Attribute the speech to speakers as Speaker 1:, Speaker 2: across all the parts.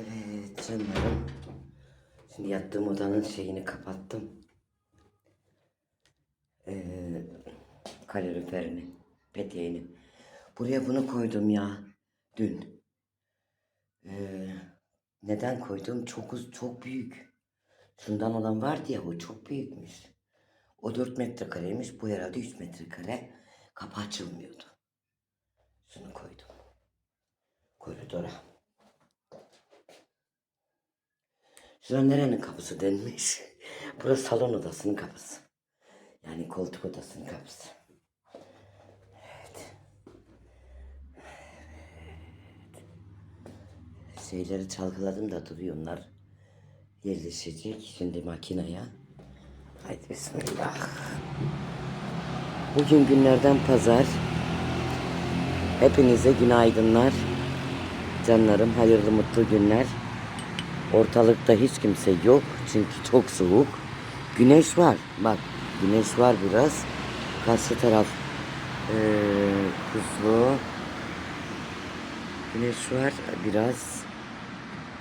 Speaker 1: Evet canlarım. Şimdi yattığım odanın şeyini kapattım. Ee, kaloriferini, peteğini. Buraya bunu koydum ya dün. Ee, neden koydum? Çok uz- çok büyük. Şundan olan vardı ya o çok büyükmüş. O 4 metrekareymiş. Bu herhalde 3 metrekare. Kapı açılmıyordu. Şunu koydum. Koridora. Şurada nerenin kapısı denmiş? Burası salon odasının kapısı. Yani koltuk odasının kapısı. Evet. Evet. Şeyleri çalgıladım da duruyor onlar. Yerleşecek şimdi makineye. Haydi bismillah. Bugün günlerden pazar. Hepinize günaydınlar. Canlarım hayırlı mutlu günler. Ortalıkta hiç kimse yok çünkü çok soğuk. Güneş var. Bak güneş var biraz. Karşı taraf eee kuzlu. Güneş var biraz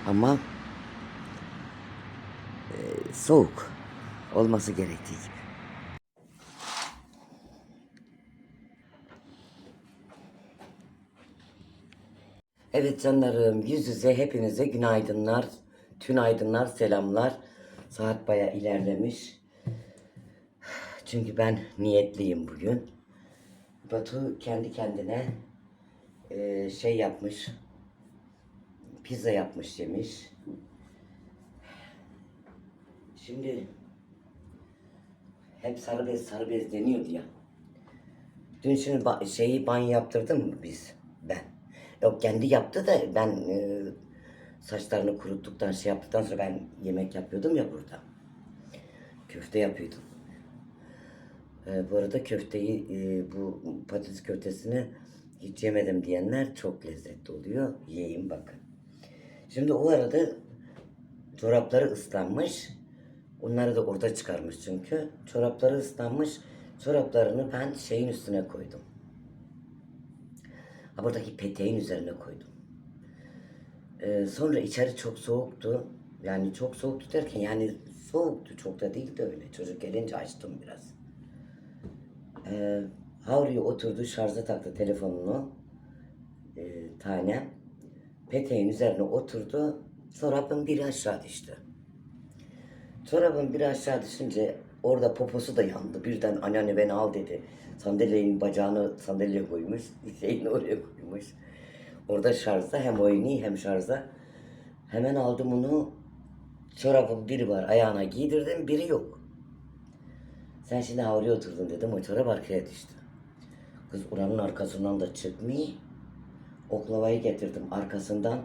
Speaker 1: ama eee, soğuk olması gerektiği gibi. Evet canlarım yüz yüze hepinize günaydınlar, tünaydınlar, selamlar. Saat baya ilerlemiş. Çünkü ben niyetliyim bugün. Batu kendi kendine eee, şey yapmış. Pizza yapmış yemiş. Şimdi hep sarı bez sarı bez deniyordu ya. Dün şimdi ba- şeyi banyo yaptırdım mı biz? Ben. Yok kendi yaptı da ben e, saçlarını kuruttuktan şey yaptıktan sonra ben yemek yapıyordum ya burada. Köfte yapıyordum. E, bu arada köfteyi e, bu patates köftesini hiç yemedim diyenler çok lezzetli oluyor. Yiyeyim bakın. Şimdi o arada çorapları ıslanmış. Onları da orada çıkarmış çünkü. Çorapları ıslanmış. Çoraplarını ben şeyin üstüne koydum. Ha, buradaki peteğin üzerine koydum. Ee, sonra içeri çok soğuktu. Yani çok soğuktu derken yani soğuktu çok da değildi öyle. Çocuk gelince açtım biraz. Ee, Havriye oturdu şarja taktı telefonunu. Ee, tanem. Peteğin üzerine oturdu. Çorabın biri aşağı düştü. Çorabın biri aşağı düşünce orada poposu da yandı. Birden anneanne beni al dedi. Sandalyenin bacağını sandalyeye koymuş. Şeyini oraya koymuş. Orada şarjda hem oynuyor hem şarjda. Hemen aldım onu. Çorabın biri var ayağına giydirdim biri yok. Sen şimdi havluya oturdun dedim. O çorap arkaya düştü. Kız oranın arkasından da çıkmıyor. Oklavayı getirdim arkasından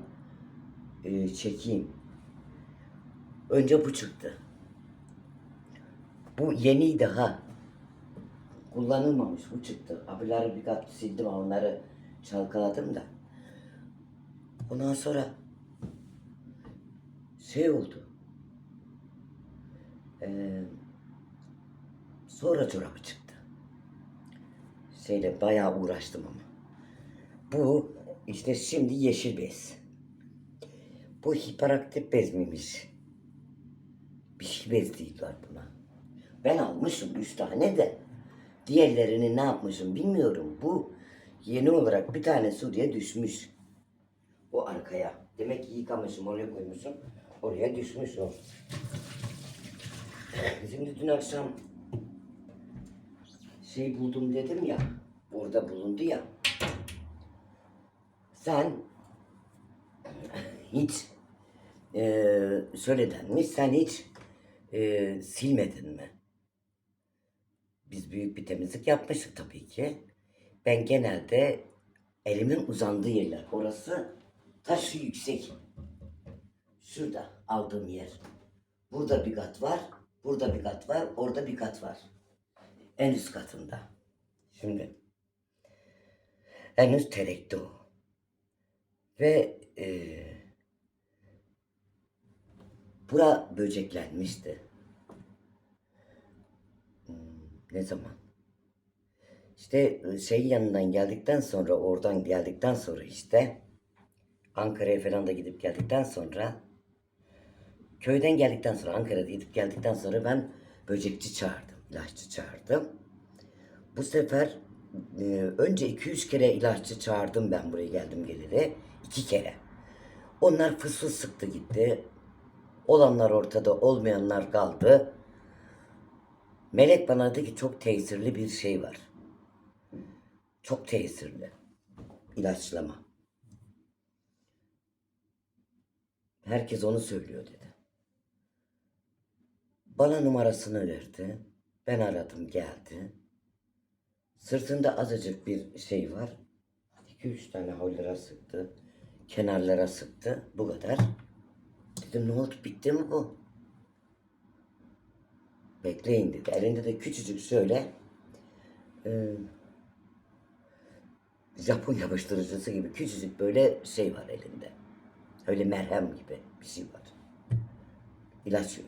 Speaker 1: e, çekeyim. Önce bu çıktı. Bu yeniydi ha. Kullanılmamış bu çıktı. Abileri bir kat sildim onları çalkaladım da. Ondan sonra şey oldu. Ee, sonra çorabı çıktı. Şeyle bayağı uğraştım ama. Bu işte şimdi yeşil bez. Bu hiperaktif bez miymiş? Bir şey bez değiller buna. Ben almışım üç tane de. Diğerlerini ne yapmışım bilmiyorum. Bu yeni olarak bir tane Suriye düşmüş. O arkaya. Demek ki yıkamışım oraya koymuşum. Oraya düşmüş o. Şimdi dün akşam şey buldum dedim ya. Orada bulundu ya. Sen hiç eee şöyle denmiş. Sen hiç eee, silmedin mi? Biz büyük bir temizlik yapmıştık tabii ki. Ben genelde elimin uzandığı yerler. Orası taşı yüksek. Şurada aldığım yer. Burada bir kat var. Burada bir kat var. Orada bir kat var. En üst katında. Şimdi en üst terekte o. Ve eee bura böceklenmişti. Hmm, ne zaman? İşte e, şey yanından geldikten sonra oradan geldikten sonra işte Ankara'ya falan da gidip geldikten sonra köyden geldikten sonra Ankara'da gidip geldikten sonra ben böcekçi çağırdım. ilaççı çağırdım. Bu sefer e, önce 2-3 kere ilaççı çağırdım ben buraya geldim geleli. iki kere. Onlar fıs fıs sıktı gitti. Olanlar ortada, olmayanlar kaldı. Melek bana dedi ki çok tesirli bir şey var. Çok tesirli. İlaçlama. Herkes onu söylüyor dedi. Bana numarasını verdi. Ben aradım geldi. Sırtında azıcık bir şey var. 2-3 tane hollera sıktı. Kenarlara sıktı. Bu kadar. Dedim ne oldu bitti mi bu? Bekleyin dedi. Elinde de küçücük şöyle e, Japon yapıştırıcısı gibi küçücük böyle şey var elinde. Öyle merhem gibi bir şey var. İlaç e,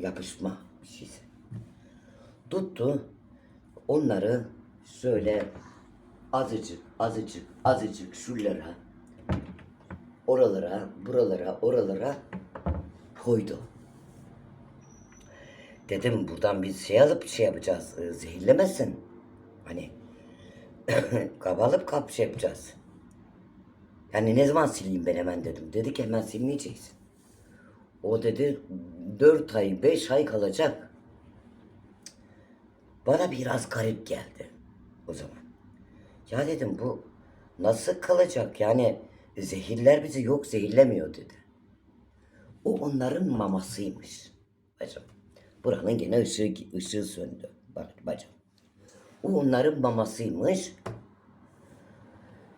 Speaker 1: yapışma bir şeysi. Tuttu. Onları şöyle azıcık azıcık azıcık şuralara oralara buralara oralara koydu. Dedim buradan bir şey alıp şey yapacağız. e, Zehirlemesin. Hani kaba alıp kap şey yapacağız. Yani ne zaman sileyim ben hemen dedim. Dedi ki hemen silmeyeceksin. O dedi dört ay beş ay kalacak. Bana biraz garip geldi o zaman. Ya dedim bu nasıl kalacak yani zehirler bizi yok zehirlemiyor dedi. O onların mamasıymış bacım. Buranın gene ışığı, ışığı söndü. Bak bacım. O onların mamasıymış.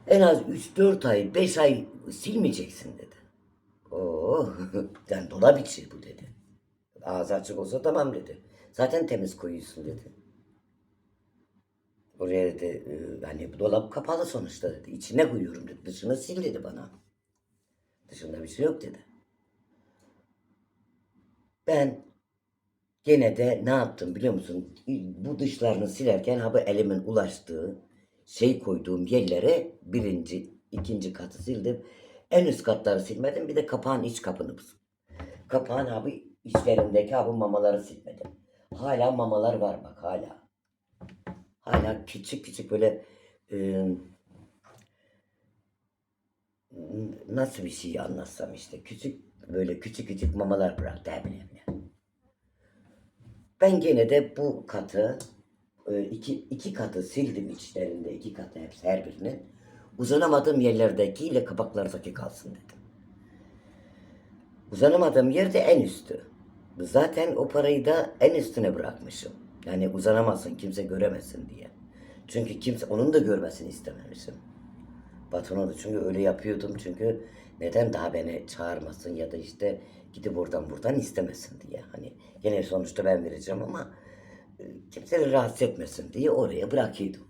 Speaker 1: En az 3-4 ay, 5 ay silmeyeceksin dedi. Oo, yani dolap içi bu dedi. Ağzı açık olsa tamam dedi. Zaten temiz koyuyorsun dedi. Oraya dedi, e, hani dolap kapalı sonuçta dedi. İçine koyuyorum dedi. Dışını sil dedi bana. Dışında bir şey yok dedi. Ben gene de ne yaptım biliyor musun? Bu dışlarını silerken ha elimin ulaştığı şey koyduğum yerlere birinci, ikinci katı sildim. En üst katları silmedim. Bir de kapağın iç kapını Kapağın abi içlerindeki abi mamaları silmedim. Hala mamalar var bak hala. Hala küçük küçük böyle e, nasıl bir şey anlatsam işte küçük böyle küçük küçük mamalar bıraktı birine. Ben gene de bu katı iki, iki katı sildim içlerinde iki katı hepsi her birinin. Uzanamadığım yerlerdeki ile kapaklardaki kalsın dedim. Uzanamadığım yerde en üstü. Zaten o parayı da en üstüne bırakmışım. Yani uzanamazsın kimse göremesin diye. Çünkü kimse onun da görmesini istememişim. Patron da çünkü öyle yapıyordum çünkü neden daha beni çağırmasın ya da işte gidip oradan buradan istemesin diye. Hani gene sonuçta ben vereceğim ama kimseleri rahatsız etmesin diye oraya bırakıyordum.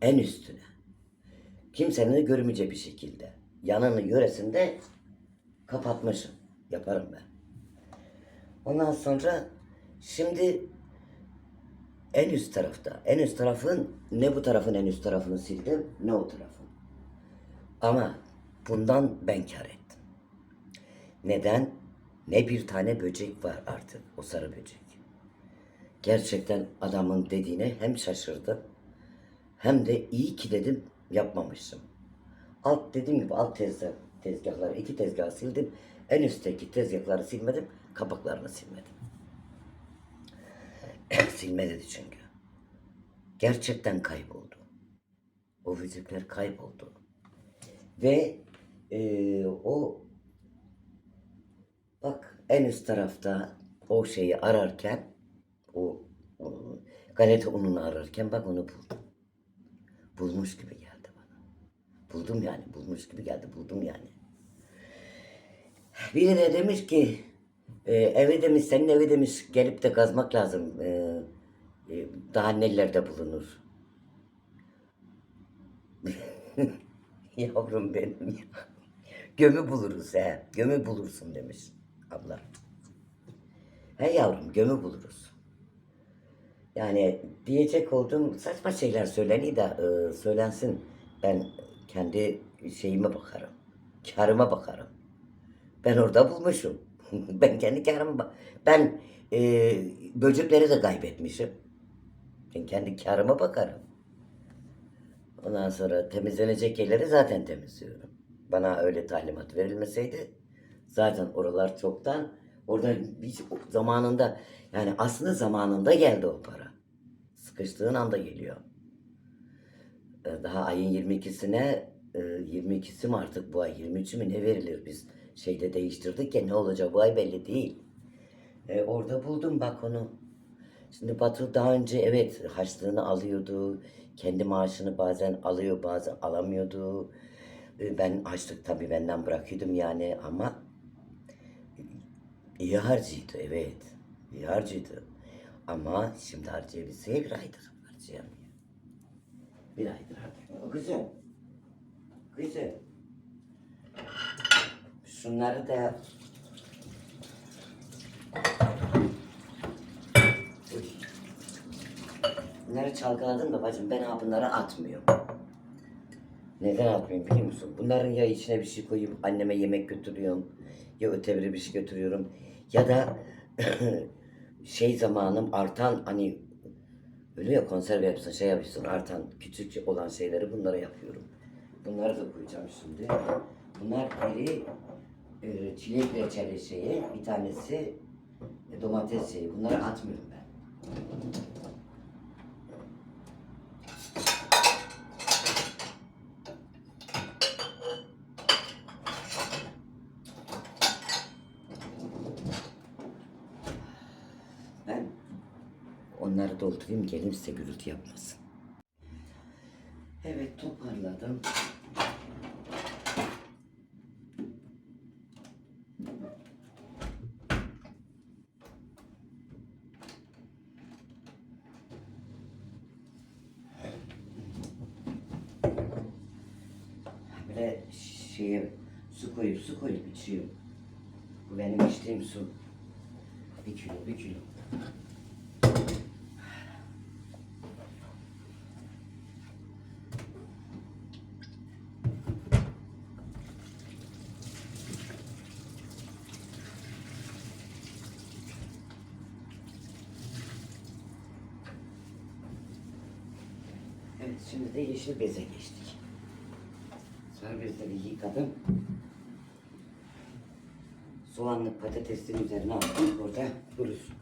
Speaker 1: En üstüne. Kimsenin de görmeyeceği bir şekilde. Yanını yöresinde kapatmışım. Yaparım ben. Ondan sonra şimdi en üst tarafta. En üst tarafın ne bu tarafın en üst tarafını sildim ne o tarafın. Ama bundan ben kar ettim. Neden? Ne bir tane böcek var artık o sarı böcek. Gerçekten adamın dediğine hem şaşırdım hem de iyi ki dedim yapmamışım. Alt dediğim gibi alt tezgah, tezgahları iki tezgahı sildim. En üstteki tezgahları silmedim. Kapaklarını silmedim. Silme çünkü. Gerçekten kayboldu. O vücutlar kayboldu. Ve e, o bak en üst tarafta o şeyi ararken galeta ununu ararken bak onu buldum. Bulmuş gibi geldi bana. Buldum yani bulmuş gibi geldi buldum yani. Biri de demiş ki e, evi demiş senin evi demiş gelip de kazmak lazım. E, e, daha nelerde bulunur. Yavrum benim ya. Gömü buluruz he. Gömü bulursun demiş abla. He yavrum gömü buluruz. Yani diyecek olduğum saçma şeyler söyleniyor da e, söylensin. Ben kendi şeyime bakarım. karıma bakarım. Ben orada bulmuşum. ben kendi karıma. Ben e, böcekleri de kaybetmişim. Ben kendi karıma bakarım. Ondan sonra temizlenecek yerleri zaten temizliyorum. Bana öyle talimat verilmeseydi zaten oralar çoktan orada hiç zamanında yani aslında zamanında geldi o para. Sıkıştığın anda geliyor. Ee, Daha ayın 22'sine e, 22'si mi artık bu ay 23'ü mü ne verilir biz şeyde değiştirdik ya ne olacak bu ay belli değil. E, orada buldum bak onu. Şimdi Batu daha önce evet harçlığını alıyordu. Kendi maaşını bazen alıyor bazen alamıyordu. E, Ben harçlık tabii benden bırakıyordum yani ama iyi harcıydı evet. İyi harcıydı. Ama şimdi harcayabilseye bir aydır harcayamıyor. Bir aydır harcayamıyor. Güzel. Güzel. Şunları da. Bunları çalkaladım da bacım ben ha bunları atmıyorum. Neden atmıyorum biliyor musun? Bunların ya içine bir şey koyup anneme yemek götürüyorum. Ya ötebiri bir şey götürüyorum. Ya da şey zamanım artan hani öyle ya konserve yapsın şey yapıyorsun artan küçük olan şeyleri bunlara yapıyorum. Bunları da koyacağım şimdi. Bunlar biri e, çilek reçeli şeyi, bir tanesi e, domates şeyi. Bunları atmıyorum ben onları gelin size gürültü yapmasın. Evet toparladım. Böyle şeye su koyup su koyup içiyorum. Bu benim içtiğim su. Bir kilo, bir kilo. Evet, şimdi de yeşil beze geçtik. Sarı bezleri yıkadım. Soğanlı patatesin üzerine attım. Burada kurusun.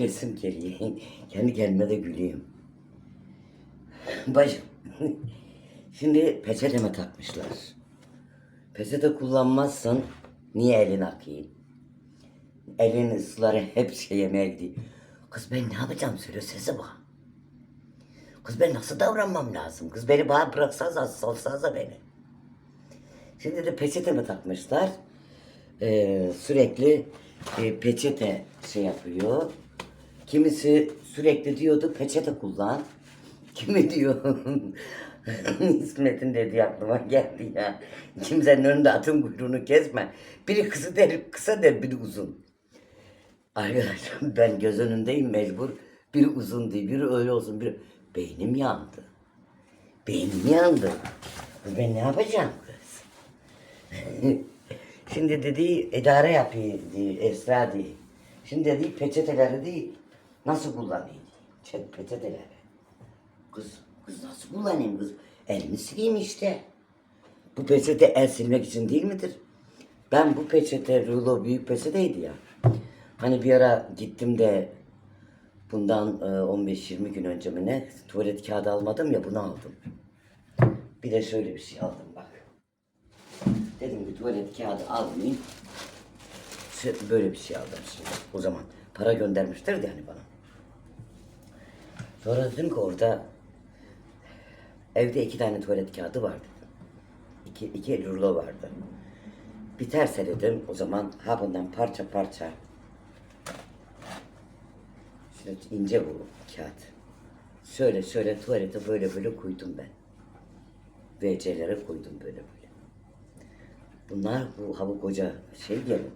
Speaker 1: Gülesim geliyor. Kendi kendime de gülüyorum. Bacım. Şimdi peçeteme takmışlar. Peçete kullanmazsan niye elin akayım? Elin ısıları hep şey yemeğe. Kız ben ne yapacağım söyle sesi bak. Kız ben nasıl davranmam lazım? Kız beni bana bıraksanız salsanıza beni. Şimdi de peçeteme takmışlar. Ee, sürekli e, peçete şey yapıyor. Kimisi sürekli diyordu peçete kullan. Kimi diyor İsmet'in dediği aklıma geldi ya. Kimsenin önünde atın kuyruğunu kesme. Biri kısa der, kısa der, biri uzun. Arkadaşlar ben göz önündeyim mecbur. Biri uzun değil, biri öyle olsun, biri... Beynim yandı. Beynim yandı. Ben ne yapacağım kız? Şimdi dedi idare yapıyor diye, Esra diye. Şimdi dedi peçeteleri değil, nasıl kullanayım? Çek peçeteleri. Kız, kız nasıl kullanayım kız? Elimi sileyim işte. Bu peçete el silmek için değil midir? Ben bu peçete, rulo büyük peçeteydi ya. Hani bir ara gittim de bundan e, 15-20 gün önce mi ne tuvalet kağıdı almadım ya bunu aldım. Bir de şöyle bir şey aldım bak. Dedim ki tuvalet kağıdı almayayım. Böyle bir şey aldım şimdi. O zaman para göndermişlerdi yani bana. Sonra dedim ki orada evde iki tane tuvalet kağıdı vardı. İki, iki rulo vardı. Biterse dedim o zaman ha bundan parça parça. Şöyle ince bu kağıt. Şöyle şöyle tuvalete böyle böyle koydum ben. WC'lere koydum böyle böyle. Bunlar bu hava koca şey gelin.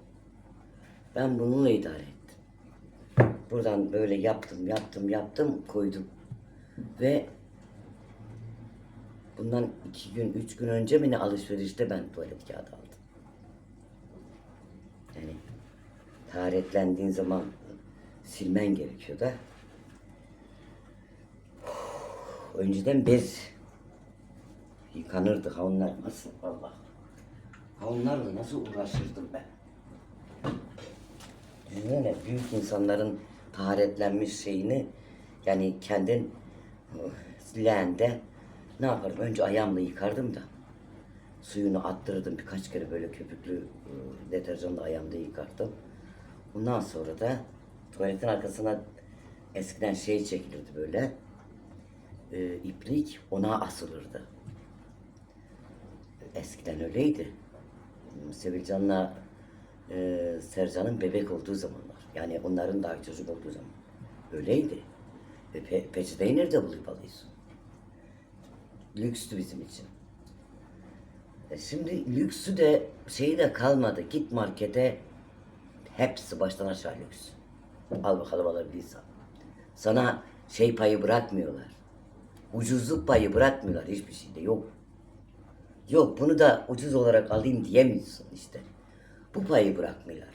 Speaker 1: Ben bununla idare ettim. Buradan böyle yaptım, yaptım, yaptım, koydum. Ve bundan iki gün, üç gün önce mi alışverişte ben tuvalet kağıdı aldım. Yani taharetlendiğin zaman silmen gerekiyor da. Önceden bez yıkanırdı havunlar nasıl Allah. Havunlarla nasıl uğraşırdım ben. Düşünsene büyük insanların taharetlenmiş şeyini yani kendin e, leğende ne yaparım? Önce ayağımla yıkardım da suyunu attırırdım birkaç kere böyle köpüklü e, deterjanla ayağımda yıkardım. Ondan sonra da tuvaletin arkasına eskiden şey çekilirdi böyle e, iplik ona asılırdı. Eskiden öyleydi. Sevilcan'la e, Sercan'ın bebek olduğu zamanlar. Yani onların daha çocuk olduğu zaman. Öyleydi. E, pe peçeteyi nerede bulup alıyorsun? Lükstü bizim için. E, şimdi lüksü de şeyi de kalmadı. Git markete hepsi baştan aşağı lüks. Al bakalım alabiliyorsan. Sana şey payı bırakmıyorlar. Ucuzluk payı bırakmıyorlar hiçbir şeyde yok. Yok bunu da ucuz olarak alayım diyemiyorsun işte. Bu payı bırakmıyorlar.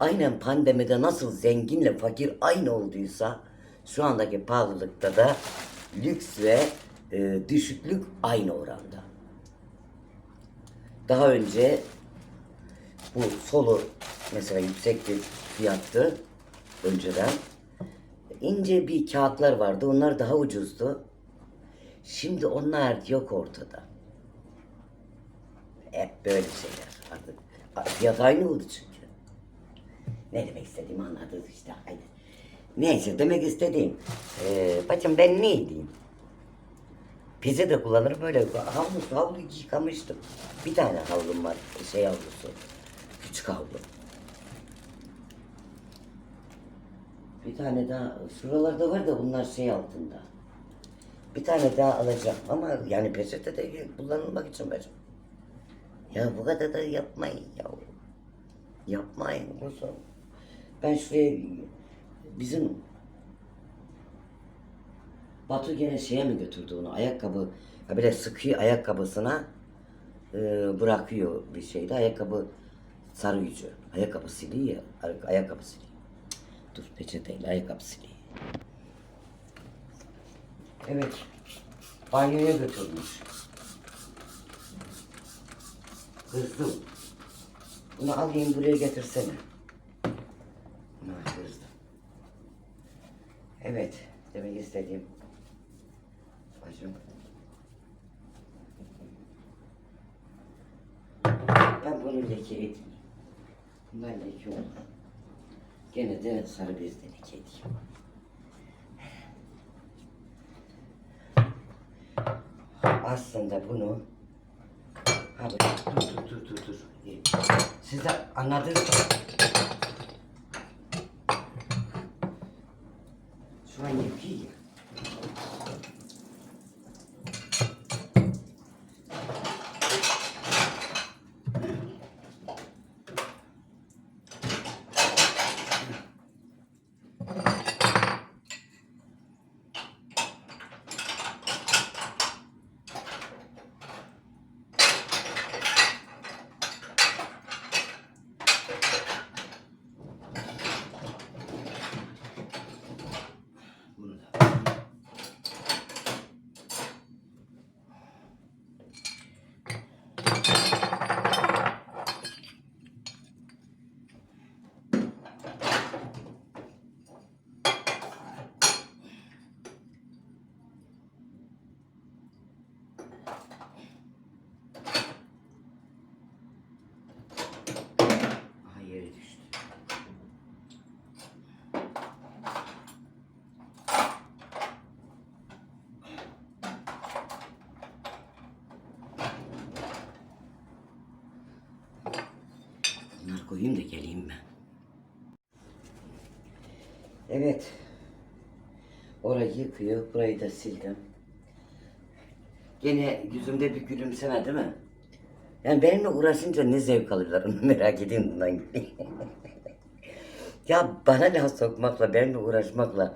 Speaker 1: Aynen pandemide nasıl zenginle fakir aynı olduysa şu andaki pahalılıkta da lüks ve e, düşüklük aynı oranda. Daha önce bu solo mesela yüksek bir fiyattı önceden. İnce bir kağıtlar vardı. Onlar daha ucuzdu. Şimdi onlar yok ortada. Hep böyle şeyler artık. Fiyat aynı oldu çünkü. Ne demek istediğimi anladınız işte. Haydi. Neyse demek istediğim. Ee, bacım ben ne diyeyim? Peze de kullanırım böyle havlu, havlu yıkamıştım. Bir tane havlum var, şey havlusu. Küçük havlu. Bir tane daha, şuralarda var da bunlar şey altında. Bir tane daha alacağım ama yani peçete de kullanılmak için bacım. Ya bu kadar da yapmayın ya. Yapmayın kuzum. Ben şuraya bizim Batu gene şeye mi götürdü onu? Ayakkabı, ha böyle sıkıyor ayakkabısına e, bırakıyor bir şeyde. Ayakkabı sarı yüzü. Ayakkabı siliyor ya. ay- Ayakkabı siliyor. Dur peçeteyle ayakkabı siliyor. Evet. Banyoya götürmüş. Kızdım. Bunu alayım buraya getirsene. Bunu kızdım. Evet. Demek istediğim. Bacım. Ben bunu leke etmeyeyim. Bunlar leke olur. Gene de sarı bezle leke edeyim. Aslında bunu Ha, dur, dur, dur, dur, dur. Siz de anladınız mı? Şu an yapıyor ya. Bunu da. Aha yere düştü. Bunları koyayım da geleyim ben. Evet. Orayı yıkıyor. Burayı da sildim. Gene yüzümde bir gülümseme değil mi? Yani benimle uğraşınca ne zevk alıyorlar onu merak edeyim bundan. ya bana laf sokmakla, benimle uğraşmakla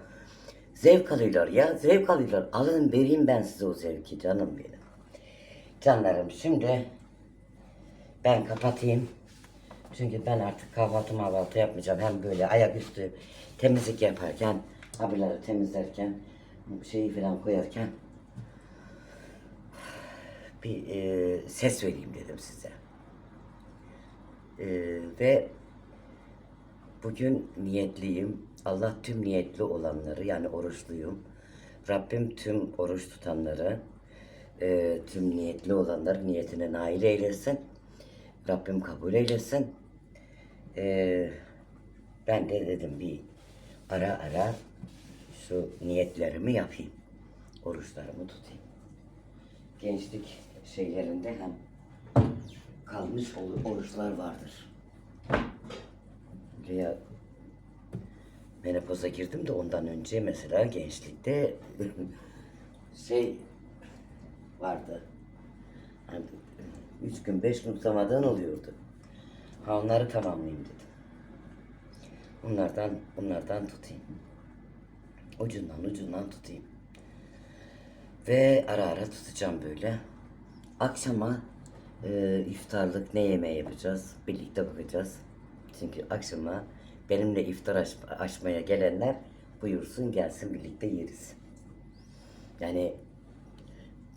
Speaker 1: zevk alıyorlar ya. Zevk alıyorlar. Alın vereyim ben size o zevki canım benim. Canlarım şimdi ben kapatayım. Çünkü ben artık kahvaltı mahvaltı yapmayacağım. Hem böyle ayaküstü temizlik yaparken, abileri temizlerken, şeyi falan koyarken bir e, ses vereyim dedim size. E, ve bugün niyetliyim. Allah tüm niyetli olanları yani oruçluyum. Rabbim tüm oruç tutanları, e, tüm niyetli olanları niyetine nail eylesin. Rabbim kabul eylesin. E, ben de dedim bir ara ara şu niyetlerimi yapayım. Oruçlarımı tutayım gençlik şeylerinde hem kalmış or- oruçlar vardır. Veya menopoza girdim de ondan önce mesela gençlikte şey vardı. Hani üç gün beş gün tutamadığın oluyordu. Ha onları tamamlayayım dedim. Bunlardan, bunlardan tutayım. Ucundan ucundan tutayım. Ve ara ara tutacağım böyle. Akşama e, iftarlık ne yemeği yapacağız? Birlikte bakacağız. Çünkü akşama benimle iftar aç- açmaya gelenler buyursun gelsin birlikte yeriz. Yani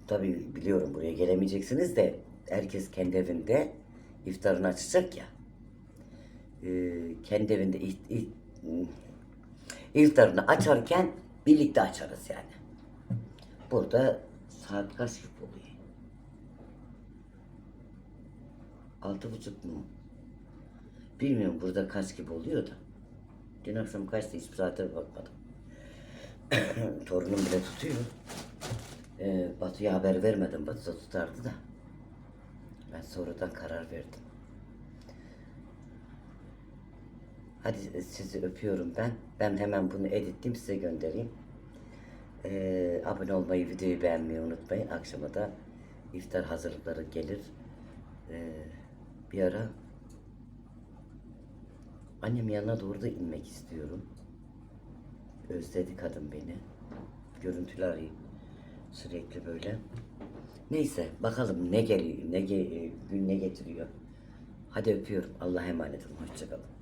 Speaker 1: tabii biliyorum buraya gelemeyeceksiniz de herkes kendi evinde iftarını açacak ya. E, kendi evinde ift- ift- iftarını açarken birlikte açarız yani. Burada saat kaç gibi oluyor? Altı buçuk mu? Bilmiyorum burada kaç gibi oluyor da. Dün akşam kaçtı hiçbir saate bakmadım. Torunum bile tutuyor. Ee, Batu'ya haber vermedim. Batu da tutardı da. Ben sonradan karar verdim. Hadi sizi öpüyorum ben. Ben hemen bunu editleyeyim size göndereyim. Ee, abone olmayı, videoyu beğenmeyi unutmayın. Akşama da iftar hazırlıkları gelir. Ee, bir ara annem yanına doğru da inmek istiyorum. Özledi kadın beni. Görüntülü arayayım. Sürekli böyle. Neyse bakalım ne geliyor, ne ge- ne getiriyor. Hadi öpüyorum. Allah'a emanet olun. Hoşçakalın.